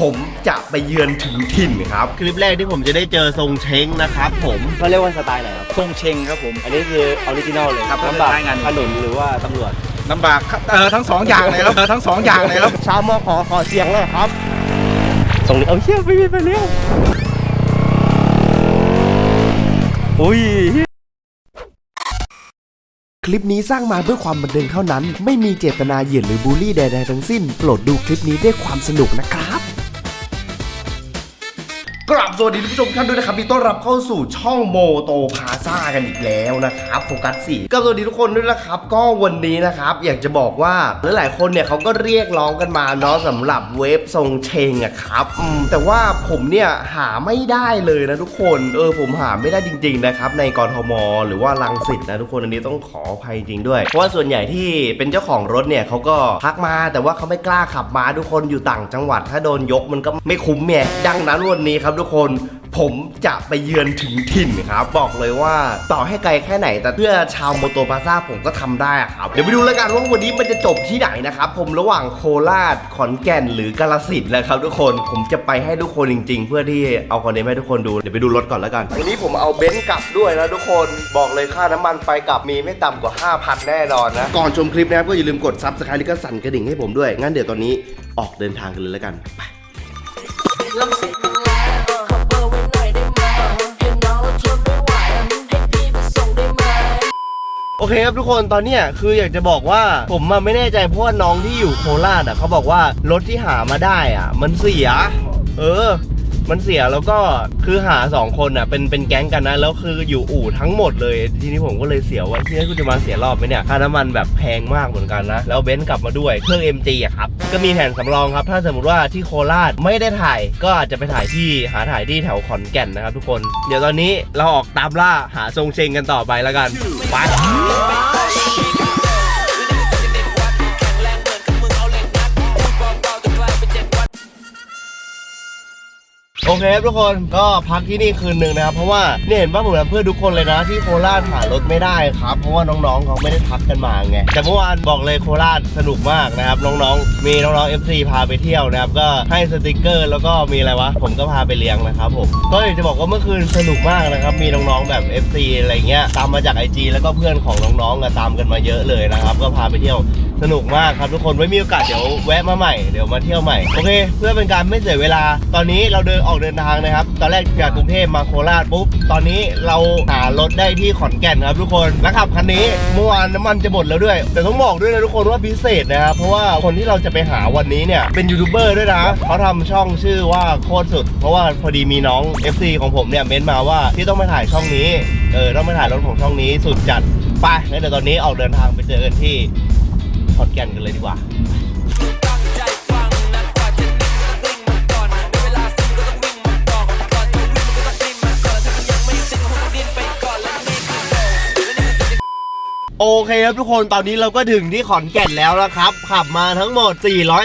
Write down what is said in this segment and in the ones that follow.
ผมจะไปเยือนถึงถิ่นครับ คลิปแรกที่ผมจะได้เจอทรงเช้งนะครับผมเขาเรียกว่าสไตล์ไหนครับทรงเชงครับผม อันนี้คือออริจินอลเลยครับลำบากคล้ายๆกันถนนหรือว่าตำรวจลำบากครับเออทั้งสองอย่างเลยครับเออทั้งสองอย่างเลยครับชาวมอขอขอเสียงเลยครับตรงนี้เอาเชี่ยไปไปไปเร็วอุ้ยคลิปนี้สร้างมาเพื่อความบันเทิงเท่านั้น ไม่มีเจตนาเหยียดหรือบูลลี่ใดๆทั้งสิ้น โปรดดูคลิปนี้ด้วยความสนุกนะครับ กราบสวัสดีท่านผู้ชมทุกท่านด้วยนะครับที่ต้อนรับเข้าสู่ช่องโมโตพาซ่ากันอีกแล้วนะครับโฟกัสสี่ก็สวัสดีทุกคนด้วยนะครับ ก็วันนี้นะครับ อยากจะบอกว่าหลายๆคนเนี่ยเขาก็เรียกร้องกันมาเนาะสำหรับเวฟทรงเชงอะครับแต่ว่าผมเนี่ยหาไม่ได้เลยนะทุกคนเออผมหาไม่ได้จริง ๆนะครับ ในกรทม หรือว่าลังสิตนะทุกคนอันนี้ต้องขออภัยจริงด้วย เพราะว่าส่วนใหญ่ที่เป็นเจ้าของรถเนี่ยเขาก็พักมา แต่ว่าเขาไม่กล้าขับมาทุกคนอยู่ต่างจังหวัด ถ้าโดนยกมันก็ไม่คุ้มไงดังนั้นวันนี้ครับทุกคนผมจะไปเยือนถึงถิ่นครับ บอกเลยว่าต่อให้ไกลแค่ไหน แต่เพื่อชาวโมโตพาซ่าผมก็ทำได้อะครับ เดี๋ยวไปดูแล้วกันว่าวันนี้มันจะจบที่ไหนนะครับ ผมระหว่างโคราชขอนแก่นหรือกาลสินธุ์นะครับทุกคนผมจะไปให้ทุกคนจริง ๆ เพื่อที่เอาคอนเทนต์ให้ทุกคนดูเดี๋ยวไปดูรถก่อนแล้วกัน วันนี้ผมเอาเบนซ์กลับด้วยนะทุกคนบอกเลยค่าน้ำมันไปกลับมีไม่ต่ำกว่า 5,000 แน่นอนนะก่อนชมคลิปนะครับก็อย่าลืมกดซับสไครต์แล้วก็สั่นกระดิ่งให้ผมด้วยงั้นเดี๋ยวตอนนี้ออกเดินทางกันเลยแล้วกันไปลำสิงมัน โอเคครับทุกคนตอนเนี้ยคืออยากจะบอกว่าผมมาไม่แน่ใจเพราะว่าน้องที่อยู่โคราชอะเขาบอกว่ารถที่หามาได้อะ มันเสีย เออ มันเสียแล้วก็คือหาสองคนอะเป็นเป็นแก๊งกันนะแล้วคืออยู่อู่ทั้งหมดเลยทีนี้ผมก็เลยเสียว่าที่นี่กูจะมาเสียรอบไหมเนี่ยค่าน้ำมันแบบแพงมากเหมือนกันนะแล้วเบนซ์กลับมาด้วยเครื่อง MG อะครับก็มีแผนสำรองครับ ถ้าสมมติว่าที่โคราชไม่ได้ถ่าย ก็อาจจะไปถ่ายที่หาถ่ายที่แถวขอนแก่นนะครับทุกคน เดี๋ยวตอนนี้เราออกตามล่าหาทรงเชงกันต่อไปแล้วกันไป โอเคครับทุกคนก็พักที่นี่คืนหนึ่งนะครับ เพราะว่าเนี่ยเห็นว่าผมทำเพื่อทุกคนเลยนะที่โคราชหารถไม่ได้ครับ เพราะว่าน้องๆเขาไม่ได้พักกันมาไงแต่เมื่อวานบอกเลยโคราชสนุกมากนะครับ น้องๆ มีน้องๆ FC พาไปเที่ยวนะครับก็ให้สติกเกอร์ แล้วก็มีอะไรวะ ผมก็พาไปเลี้ยงนะครับผมก็อยากจะบอกว่าเมื่อคืนสนุกมากนะครับ มีน้องๆแบบ FC อะไรเงี้ยตามมาจาก IG แล้วก็เพื่อนของน้องๆอะตามกันมาเยอะเลยนะครับ ก็พาไปเที่ยวสนุกมากครับทุกคนไว้มีโอกาสเดี๋ยวแวะมาใหม่เดี๋ยวมาเที่ยวใหม่โอเค เพื่อเป็นการไม่เสียเวลาตอนนี้เราเดินออกเดินทางนะครับ ตอนแรกจากกรุงเทพมาโคราชปุ๊บ ตอนนี้เราหารถได้ที่ขอนแก่นครับทุกคน แล้วขับคันนี้เมื่อวานน้ำมันจะหมดแล้วด้วย แต่ต้องบอกด้วยนะทุกคนว่าพิเศษนะครับ เพราะว่าคนที่เราจะไปหาวันนี้เนี่ยเป็นยูทูบเบอร์ด้วยนะเขาทำช่องชื่อว่าโคตรสุด เพราะว่าพอดีมีน้อง FC ของผมเนี่ยเม้นต์มาว่าที่ต้องมาถ่ายช่องนี้ เออต้องมาถ่ายรถของช่องนี้สุดจัด ไปงั้นเดี๋ยวตอนนี้ออกเดินทางไปเจอกันที่ขอนแก่นกันเลยดีกว่า โอเคครับทุกคนตอนนี้เราก็ถึงที่ขอนแก่นแล้วนะครับ ขับมาทั้งหมด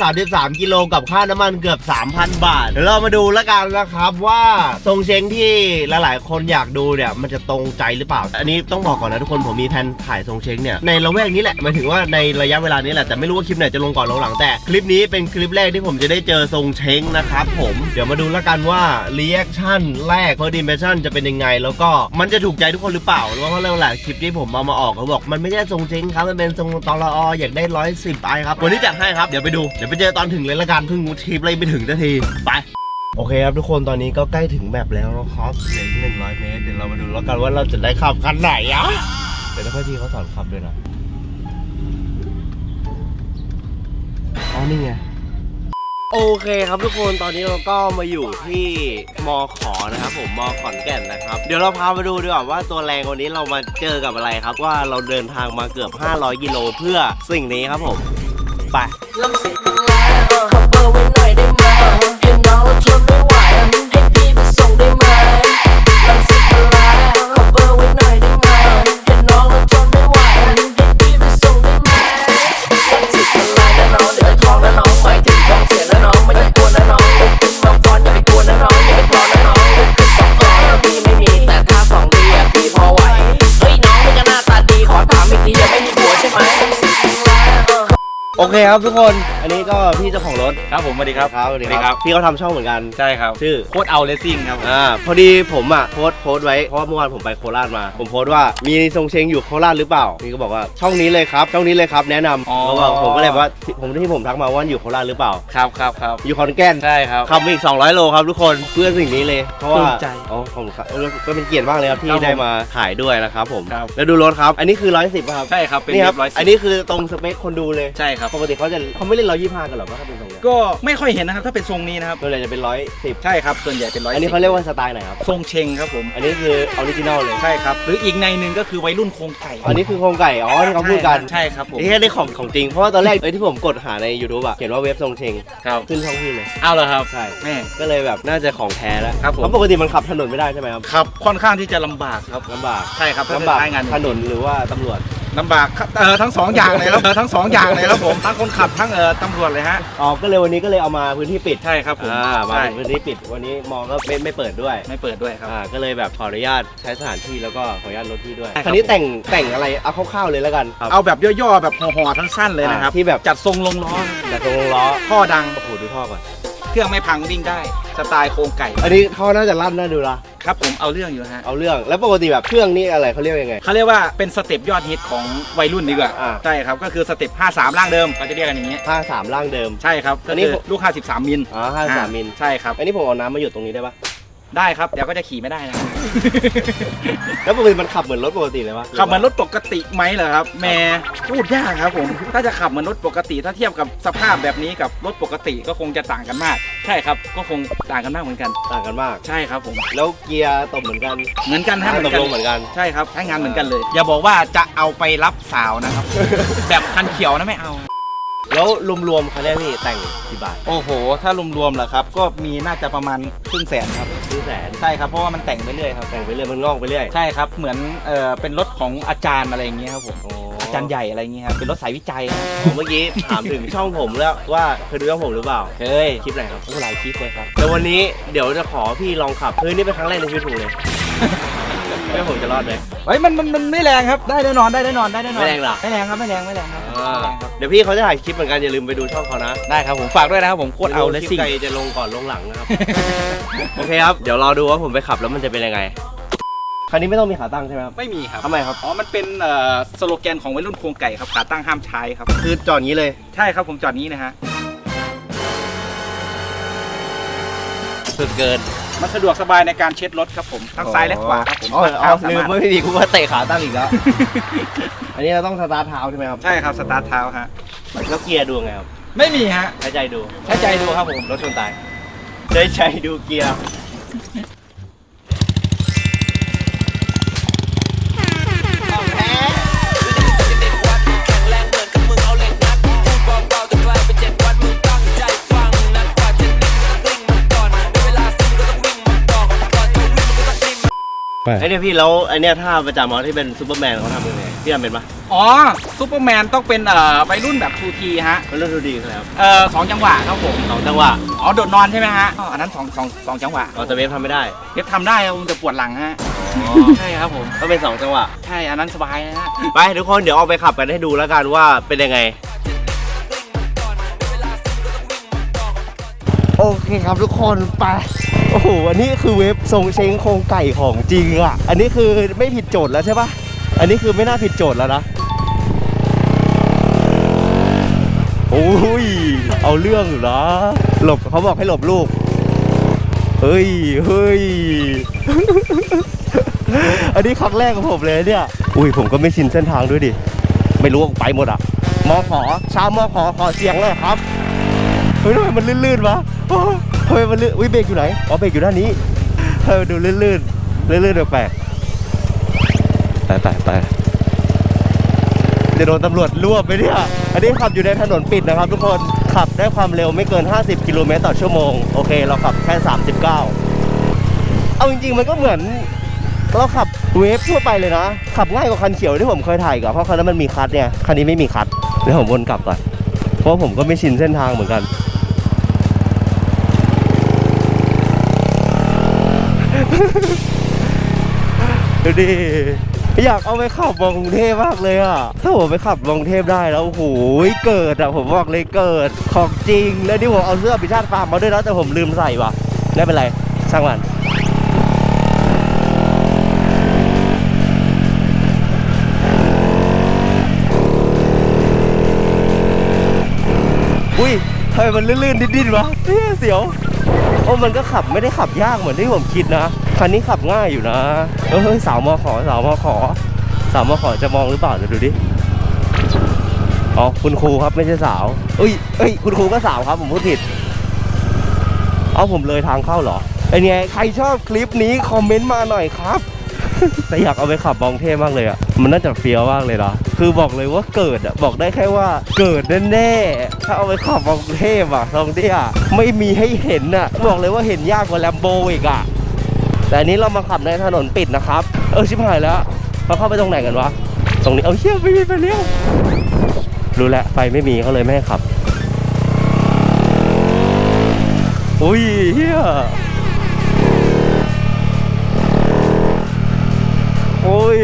433 กิโลกับค่าน้ำมันเกือบ 3,000 บาท เดี๋ยวเรามาดูแล้วกันนะครับว่าทรงเชงที่หลายๆ คนอยากดูเนี่ยมันจะตรงใจหรือเปล่า อันนี้ต้องบอกก่อนนะทุกคนผมมีแผนถ่ายทรงเชงเนี่ยในละแวกนี้แหละหมายถึงว่าในระยะเวลานี้แหละแต่ไม่รู้ว่าคลิปไหนจะลงก่อนลงหลังแต่ คลิปนี้เป็นคลิปแรกที่ผมจะได้เจอทรงเชงนะครับผมเดี๋ยวมาดูแล้วกันว่ารีแอคชั่นแรก first impression จะเป็นยังไง แล้วก็มันจะถูกใจทุกคนหรือเปล่าเพราะว่าหลายๆคลิปที่ผมเอามาออกเขาบอกมันไม่ใช่ทรงเชงครับ มันเป็นทรงตอรออยากได้ร้อยสิบไอครับ วันนี้จัดให้ครับ เดี๋ยวไปดู เดี๋ยวไปเจอตอนถึงเลยละกันเพิ่งทีปเลยไปถึงสักที ไป โอเคครับทุกคน ตอนนี้ก็ใกล้ถึงแมปแล้วนะครับเหลืออีกหนึ่งร้อยเมตร เดี๋ยวเรามาดูแล้วกันว่าเราจะได้ขับคันไหนอะเดี๋ยวพ่อพี่เขาสอนขับด้วยนะ อ๋อ นี่ไง โอเคครับทุกคนตอนนี้เราก็มาอยู่ที่มอขอนะครับผมมอขอนแก่นนะครับ เดี๋ยวเราพามาดูดีกว่าว่าตัวแรงวันนี้เรามาเจอกับอะไรครับ ว่าเราเดินทางมาเกือบ 500กิโลเพื่อสิ่งนี้ครับผม ไปลำสิงแล้วขอเบอร์ไว้หน่อยได้ไหมเห็นน้องแล้วทนไม่ไหวใคครับทุกคน นนี้นี้ก็พี่เจ้าของรถครับผมสวัสดีครับครับสวัสดีสวัสดีคครัรับบพี่เขาทำช่องเหมือนกันใช่ครับชื่อโคตรเอาเลสซิ่งครับอ่าพอดีผมอะโพสต์โพสต์ไว้เพราะว่าเมื่อวานผมไปโคราชมา ผมโพสต์ว่ามีทรงเชงอยู่โคราชหรือเปล่าพี่ก็บอกว่าช่องนี้เลยครับช่องนี้เลยครับแนะนำอ๋อเขาบอกผมก็เลยบอกว่าผมที่ผมทักมาว่าอยู่โคราชหรือเปล่าครับครับครับอยู่ขอนแก่นใช่ครับขับมาอีก 200 โลครับทุกคนเพื่อสิ่งนี้เลยเพราะว่าภูมิใจอ๋อผมครับก็เป็นเกียรติมากเลยครับที่ครับผมได้มาถ่ายด้วยนะครับผมครับแล้วดูรถครับอันนี้คือ110ครับใช่ครับเป็นนี่ครับร้อยสิบอันนี้คือตรงสเปคคนดูเลยใช่ครับปกติเขาจะเขาไม่เล่น125กันหรอกว่าถ้าเป็นตรงเนี้ยก็ไม่ค่อยเห็นนะครับ ถ้าเป็นทรงนี้นะครับส่วนใหญ่จะเป็น110ใช่ครับส่วนใหญ่เป็นร้อยอันนี้เขาเรียกว่าสไตล์ไหนครับ ทรงเชงครับผมอันนี้คือออริจินอลเลย ใช่ครับ หรืออีกในหนึ่งก็คือวัยรุ่นโครงไก่อันนี้คือโครงไก่อ๋อที่เขาพูดกันใช่ครับผมนี่แค่ได้ของของจริงเพราะว่าตอนแรกเอ้ยที่ผมกดหาใน YouTube อะเขียนว่าเว็บทรงเชงครับขึ้นช่องพี่เลยเอาเลยครับใช่แม่ก็เลยแบบน่าจะของแท้แล้วครับผมเพราะปกติมันขับถนนไม่ได้ใช่ไหมครับครับค่อนข้างที่จะลำบากครับลำบากใช่ครับถ้ลำบากใช้งานถนนหรือว่าตำรวจ ลำบากครับเออทั้งสองอย่างเลยครับเออทั้งสองอย่างเลยครับผมทั้งคนขับทั้งเออตำรวจเลยฮะอ๋อก็เลยวันนี้ก็เลยเอามาพื้นที่ปิดใช่ครับผมอ่ามาใช่เป็นพื้นที่ปิดวันนี้มองก็ไม่ไม่เปิดด้วยไม่เปิดด้วยครับ อ่าก็เลยแบบขออนุญาตใช้สถานที่แล้วก็ขออนุญาตรถที่ด้วยใช่ครับคันนี้แต่งแต่งอะไรเอาคร่าวๆเลยแล้วกันเอาแบบย่อๆแบบห่อๆทั้งสั้นเลยนะครับอ่าที่แบบ จัดทรงลงล้อแต่ตรงล้อ ท่อดัง โอ้โหดูท่อก่อน เครื่องไม่พังวิ่งได้สไตล์โครงไก่อันนี้ท่อน่าจะลั่นน่าดูละครับผมเอาเรื่องอยู่ฮะเอาเรื่องแล้วปกติแบบเครื่องนี่อะไรเขาเรียกยังไง เขาเรียกว่าเป็นสเต็ปยอดฮิตของวัยรุ่นดีกว่าอ่า ใช่ครับก็คือสเต็ป53 ล่างเดิมเขาจะเรียกกันอย่างนี้ผ้าสามล่างเดิม ใช่ครับอัก็นนี้คือลูก 53 มิลอ๋อห้าสามมิล ใช่ครับ อันนี้ผมเอาน้ำมาหยดตรงนี้ได้ปะ ได้ครับ เดี๋ยวก็จะขี่ไม่ได้นะ แล้วปกติมันขับเหมือนรถปกติเลยปะขับเหมือนรถปกติไหมเหรอครับแหม่พูดยากครับผม ถ้าจะขับเหมือนรถปกติ ถ้าเทียบกับสภาพแบบนี้กับรถปกติก็คงจะต่างกันมาก ใช่ครับ ก็คงต่างกันมากเหมือนกัน ต่างกันมาก ใช่ครับผม แล้วเกียร์ตบเหมือนกันเหมือนกันฮะเหมืตอกนกัน ลงเหมือนกัน ใช่ครับใช้งานเหมือนกันเลย อย่าบอกว่าจะเอาไปรับสาวนะครับ แบบคันเขียวนะไม่เอา แล้วรวมๆคันนี้พี่แต่งกี่บาทโอ้โห ถ้ารวมๆเหรอครับ ก็มีน่าจะประมาณครึ่งแสนครับ ครึ่งแสนใช่ครับ เพราะว่ามันแต่งไปเรื่อยครับ แต่งไปเรื่อยมันงอกไปเรื่อยใช่ครับ เหมือนเออเป็นรถของอาจารย์อะไรอย่างเงี้ยครับผมอาจารย์ใหญ่อะไรอย่างเงี้ยครับ เป็นรถสายวิจัยครับอ๋อเมื่อกี้ถามถึงช่องผมแล้วว่าเคยดูช่องผมหรือเปล่าเคยคลิปไหนครับ โอ้หลายคลิปเลยครับ แต่วันนี้เดี๋ยวจะขอพี่ลองขับเฮ้ยนี่เป็นครั้งแรกในชีวิตผมเลย ไม่ผมจะรอดไหม เฮ้ยมันมันมันไม่แรงครับได้แน่นอนได้แน่นอนได้แน่นอนไม่แรงเหรอ ไม่แรงครับไม่แรงไม่แรงครับไม่แรงครับเดี๋ยวพี่เขาจะถ่ายคลิปเหมือนกันอย่าลืมไปดูช่องเขานะได้ครับผมฝากด้วยนะครับผมโคตรเอาเลสคลิซิ่ปงไกลจะลงก่อนลงหลังนะครับ โอเคครับ เดี๋ยวรอดูว่าผมไปขับแล้วมันจะเป็นยังไง คันนี้ไม่ต้องมีขาตั้งใช่ไหมครับไม่มีครับทำไมครับ อ๋อมันเป็นเอ่อสโลแกนของวัยรุ่นโครงไก่ครับขาตั้งห้ามใช้ครับ คือจอดอย่างนี้เลย ใช่ครับผมจอดนี้นะฮะ สุดเกิน มันสะดวกสบายในการเช็ดรถครับผมทั้งซ้ายและขวาครับผมอ๋ออ๋อสาลืมมารถ ไม่ดีกูว่าเตะขาตั้งอีกแล้ว อันนี้เราต้องสตาร์ทเท้าใช่ไหมครับใช่ครับสตาร์ทเท้าฮะแล้วเกียร์ดูไงครับไม่มีฮะ ใช้ใจดูใช้ใจดูครับผมรถชนตายใช้ใจดูเกียร์ ไอ้เนี่ยพี่แล้วไอ้เนี่ยท่าประจำเขาที่เป็นซูเปอร์แมนเขาทำยังไงพี่ทำเป็นปะอ๋อซูเปอร์แมนต้องเป็นเอ่อวัยรุ่นแบบทูทีฮะมันเรื่องดูดีครับเอ่อสองจังหวะครับผมสองจังหวะอ๋อโดดนอนใช่ไหมฮะอ๋ออันนั้นสองสองสองจังหวะอ๋อแต่เวฟทำไม่ได้เว็บทำได้ครับผมแต่ปวดหลังฮะใช่ครับผมก็เป็นสองจังหวะใช่อันนั้นสบายนะฮะไปทุกคนเดี๋ยวเอาไปขับกันให้ดูแล้วกันว่าเป็นยังไงโอเคครับทุกคนไป โอ้โห อันนี้คือเว็บทรงเชงโครงไก่ของจริงอะ อันนี้คือไม่ผิดโจทย์แล้วใช่ปะอันนี้คือไม่น่าผิดโจทย์แล้วนะ โอ้ย เอาเรื่องอยู่นะหลบเขาบอกให้หลบลูก เฮ้ย เฮ้ย อันนี้ครั้งแรกของผมเลยเนี่ย อุ้ยผมก็ไม่ชินเส้นทางด้วยดิ ไม่รู้ว่าไปหมดอะ มอขอชาวมอขอขอเสียงเลยครับ เฮ้ยทำไมมันลื่นๆวะ ทำไมมันลื่นอุ้ยเบรกอยู่ไหน อ๋อเบรกอยู่ด้านนี้เออดูลื่นๆลื่นๆแปลกไปไปไปจะโดนตำรวจรวบไปเนี่ย อันนี้ขับอยู่ในถนนปิดนะครับทุกคน ขับได้ความเร็วไม่เกิน 50 กิโลเมตรต่อชั่วโมง โอเค เราขับแค่ 39 เอาจริง ๆ มันก็เหมือนเราขับเวฟทั่วไปเลยนะ ขับง่ายกว่าคันเขียวที่ผมเคยถ่ายกับเพราะคันนั้นมันมีคัทเนี่ย คันนี้ไม่มีคัทเดี๋ยวผมวนกลับก่อน เพราะผมก็ไม่ชินเส้นทางเหมือนกัน ดูดิอยากเอาไปขับมากรุงเทพมากเลยอะ ถ้าผมไปขับมากรุงเทพได้แล้วโอ้โหเกิดอะผมบอกเลยเกิดของจริง แล้วนี่ผมเอาเสื้อพิชาติฟาร์มมาด้วยนะแต่ผมลืมใส่ว่ะไม่เป็นไรช่างมันอุ้ยทำไมมันลื่นๆดิ้นๆวะเสียว โอ้มันก็ขับไม่ได้ขับยากเหมือนที่ผมคิดนะ คันนี้ขับง่ายอยู่นะ เอ้ยสาวมอขอสาวมอขอ สาวมอขอจะมองหรือเปล่าเดี๋ยวดูดิ อ๋อคุณครูครับไม่ใช่สาวเอ้ยเอ้ยคุณครูก็สาวครับผมพูดผิด เอาผมเลยทางเข้าเหรอเป็นไงใครชอบคลิปนี้คอมเมนต์มาหน่อยครับ แต่อยากเอาไปขับมองเท่มากเลยอะ มันน่าจะเฟี้ยวมากเลยนะคือบอกเลยว่าเกิดอะ บอกได้แค่ว่าเกิดแน่ๆ ถ้าเอาไปขับมองเทพอะทองเตี้ยไม่มีให้เห็นอะ บอกเลยว่าเห็นยากกว่าแลมโบอีกอะ แต่อันนี้เรามาขับในถนนปิดนะครับ เออชิบหายแล้วเราเข้าไปตรงไหนกันวะ ตรงนี้ เอาเชี่ยไม่มีไฟเลี้ยว รู้แล้วไฟไม่มีเขาเลยไม่ให้ขับ อุ้ยเฮีย ย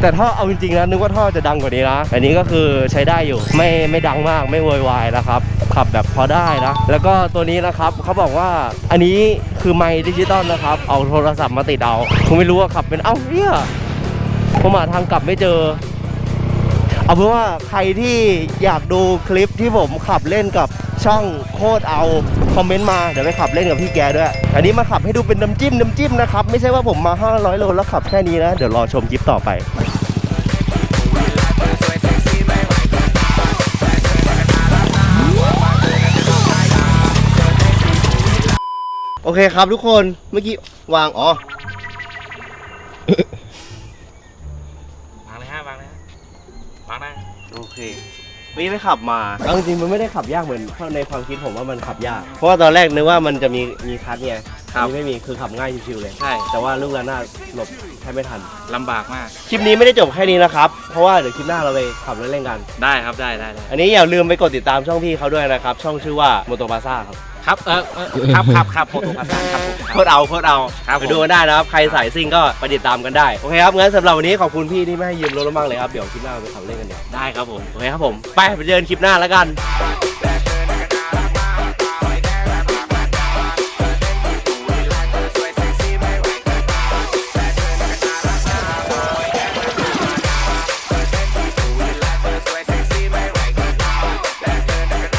แต่ท่อเอาจริงๆนะนึกว่าท่อจะดังกว่านี้นะ อันนี้ก็คือใช้ได้อยู่ ไม่ไม่ดังมากไม่โวยวายนะครับ ขับแบบพอได้นะ แล้วก็ตัวนี้นะครับเขาบอกว่าอันนี้คือไมค์ดิจิตอลนะครับ เอาโทรศัพท์มาติดเอาผมไม่รู้ว่าขับเป็นเอ้าเนี่ยผมหาทางกลับไม่เจอ เอาเป็นว่าใครที่อยากดูคลิปที่ผมขับเล่นกับ ช่องโคตรเอาคอมเมนต์มาเดี๋ยวไปขับเล่นกับพี่แกด้วย อันนี้มาขับให้ดูเป็นน้ำจิ้มน้ำจิ้มนะครับไม่ใช่ว่าผมมา 500 โลแล้วขับแค่นี้นะ เดี๋ยวรอชมคลิปต่อไปโอเคครับทุกคนเมื่อกี้วางอ๋อวางเลยฮะวางเลยฮะวางได้โอเค นี่ไปขับมาเอาจริงๆมันไม่ได้ขับยากเหมือนในความคิดผมว่ามันขับยาก เพราะว่าตอนแรกนึกว่ามันจะมีมีคัทไงครับ อันนี้ไม่มีคือขับง่ายชิวๆเลย ใช่แต่ว่าลูกระนาดหลบแทบไม่ทัน ลำบากมาก คลิปนี้ไม่ได้จบแค่นี้นะครับ เพราะว่าเดี๋ยวคลิปหน้าเราไปขับรถเล่นกัน ได้ครับได้ได้ได้อันนี้อย่าลืมไปกดติดตามช่องพี่เขาด้วยนะครับ ช่องชื่อว่าโมโตบาซ่าครับ ครับเออเออครับครับครับโฟโต้ครับครับผมโคตรเอาโคตรเอาครับไปดูกันได้นะครับ ใครสายซิ่งก็ไปติดตามกันได้ โอเคครับงั้นสำหรับวันนี้ขอบคุณพี่ที่ไม่ให้ยืมรถเรามากเลยครับ เดี๋ยวคลิปหน้าเราไปขับเล่นกันเดี๋ยวได้ครับผม โอเคครับผม ไปไปเจอกันคลิปหน้าแล้วกัน Back